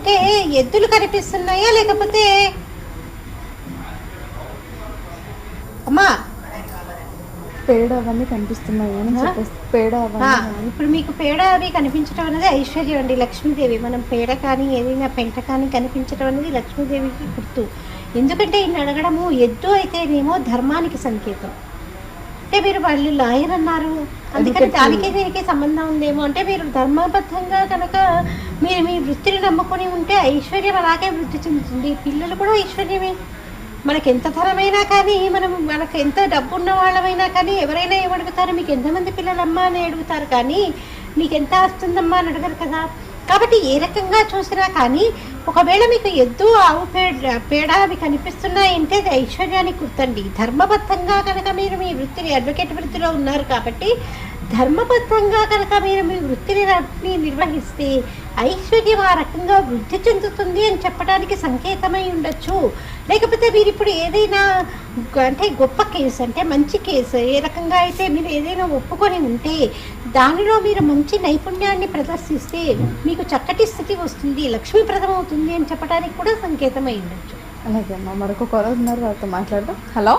అంటే ఎద్దులు కనిపిస్తున్నాయా లేకపోతే? అమ్మా. పేడ అవన్నీ కనిపిస్తున్నాయి అని ఆ? చెప్పేసి పేడ అవన్నీ ఇప్పుడు మీకు పేడ అవి కనిపించడం అనేది ఐశ్వర్యం అండి లక్ష్మీదేవి. మనం పేడ కానీ ఏదైనా పెంట కానీ కనిపించడం అనేది లక్ష్మీదేవికి గుర్తు. ఎందుకంటే ఈయన అడగడము ఎద్దు అయితేనేమో ధర్మానికి సంకేతం. అంటే మీరు వాళ్ళు లాయర్ అన్నారు. అందుకని. దానికి దీనికి సంబంధం ఉందేమో అంటే మీరు ధర్మబద్ధంగా కనుక మీరు మీ వృత్తిని నమ్ముకొని ఉంటే ఐశ్వర్యం అలాగే వృద్ధి చెందుతుంది. పిల్లలు కూడా ఐశ్వర్యమే. మనకి ఎంత ధనమైనా కానీ మనం మనకు ఎంత డబ్బు ఉన్న వాళ్ళమైనా కానీ ఎవరైనా ఏమడుగుతారు మీకు ఎంతమంది పిల్లలమ్మా అని అడుగుతారు కానీ మీకు ఎంత వస్తుందమ్మా అని అడగరు కదా. కాబట్టి ఏ రకంగా చూసినా కానీ ఒకవేళ మీకు ఎద్దు ఆవు పేడ పేడ అవి కనిపిస్తున్నాయంటే అది ఐశ్వర్యానికి గుర్తండి. ధర్మబద్ధంగా కనుక మీరు మీ వృత్తిని అడ్వకేట్ వృత్తిలో ఉన్నారు కాబట్టి ధర్మబద్ధంగా కనుక మీరు మీ వృత్తిని నిర్వహిస్తే ఐశ్వర్యం ఆ రకంగా వృద్ధి చెందుతుంది అని చెప్పడానికి సంకేతమై ఉండొచ్చు. లేకపోతే మీరు ఇప్పుడు ఏదైనా అంటే గొప్ప కేసు అంటే మంచి కేసు. ఏ రకంగా అయితే మీరు ఏదైనా ఒప్పుకొని ఉంటే దానిలో మీరు మంచి నైపుణ్యాన్ని ప్రదర్శిస్తే మీకు చక్కటి స్థితి వస్తుంది లక్ష్మీప్రదం అవుతుంది అని చెప్పడానికి కూడా సంకేతమై ఉండొచ్చు. అలాగే అమ్మ మరొక కాలర్ ఉన్నారు వారితో మాట్లాడదాం. హలో?